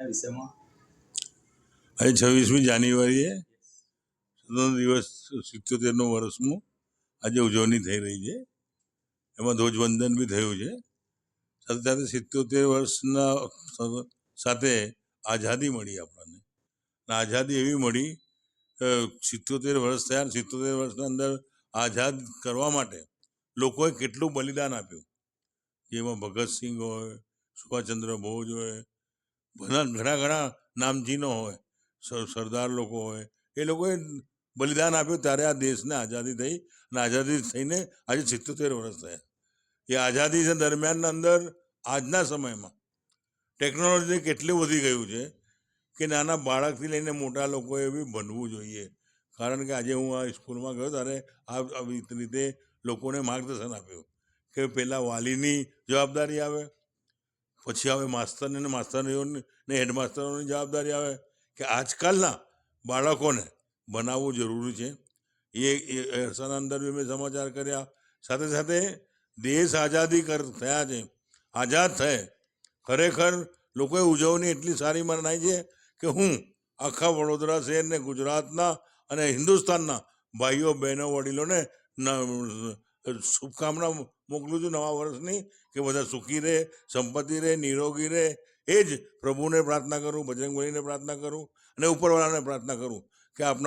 આજે છવ્વીસમી જાન્યુઆરીએ સ્વતંત્ર દિવસ સિત્યોતેરનું વર્ષનું આજે ઉજવણી થઈ રહી છે. એમાં ધ્વજવંદન બી થયું છે. સાથે સિત્યોતેર વર્ષના સાથે આઝાદી મળી આપણને. આઝાદી એવી મળી સિત્યોતેર વર્ષ થયા સિત્યોતેર વર્ષના અંદર આઝાદ કરવા માટે લોકોએ કેટલું બલિદાન આપ્યું. જેમાં ભગતસિંહ હોય, સુભાષચંદ્ર બોઝ હોય ઘણા ઘણા ઘણા નામચીનો હોય, સર- સરદાર લોકો હોય, એ લોકોએ બલિદાન આપ્યું ત્યારે આ દેશને આઝાદી થઈ અને આઝાદી થઈને આજે સિત્તોતેર વર્ષ થયા. એ આઝાદી દરમિયાનના અંદર આજના સમયમાં ટેકનોલોજી કેટલું વધી ગયું છે કે નાના બાળકથી લઈને મોટા લોકોએ બી ભણવું જોઈએ. કારણ કે આજે હું આ સ્કૂલમાં ગયો ત્યારે આ રીતે લોકોને માર્ગદર્શન આપ્યું કે પહેલાં વાલીની જવાબદારી આવે પછી આવે માસ્તરને ને હેડમાસ્તરોની જવાબદારી આવે કે આજકાલના બાળકોને બનાવવું જરૂરી છે. એ અરસાના અંદર બી મેં સમાચાર કર્યા. સાથે સાથે દેશ આઝાદી કર, થયા છે. આઝાદ થયે. ખરેખર લોકોએ ઉજવણી એટલી સારી મનાઈ છે કે હું આખા વડોદરા શહેરને ગુજરાતના અને હિન્દુસ્તાનના ભાઈઓ, બહેનો, વડીલોને શુભકામના મોકલું છું નવા વર્ષની, કે બધા સુખી રહે, સંપત્તિ રહે, નિરોગી રહે. એ જ પ્રભુને પ્રાર્થના કરું, બજરંગબલીને પ્રાર્થના કરું, અને ઉપરવાળાને પ્રાર્થના કરું કે આપણા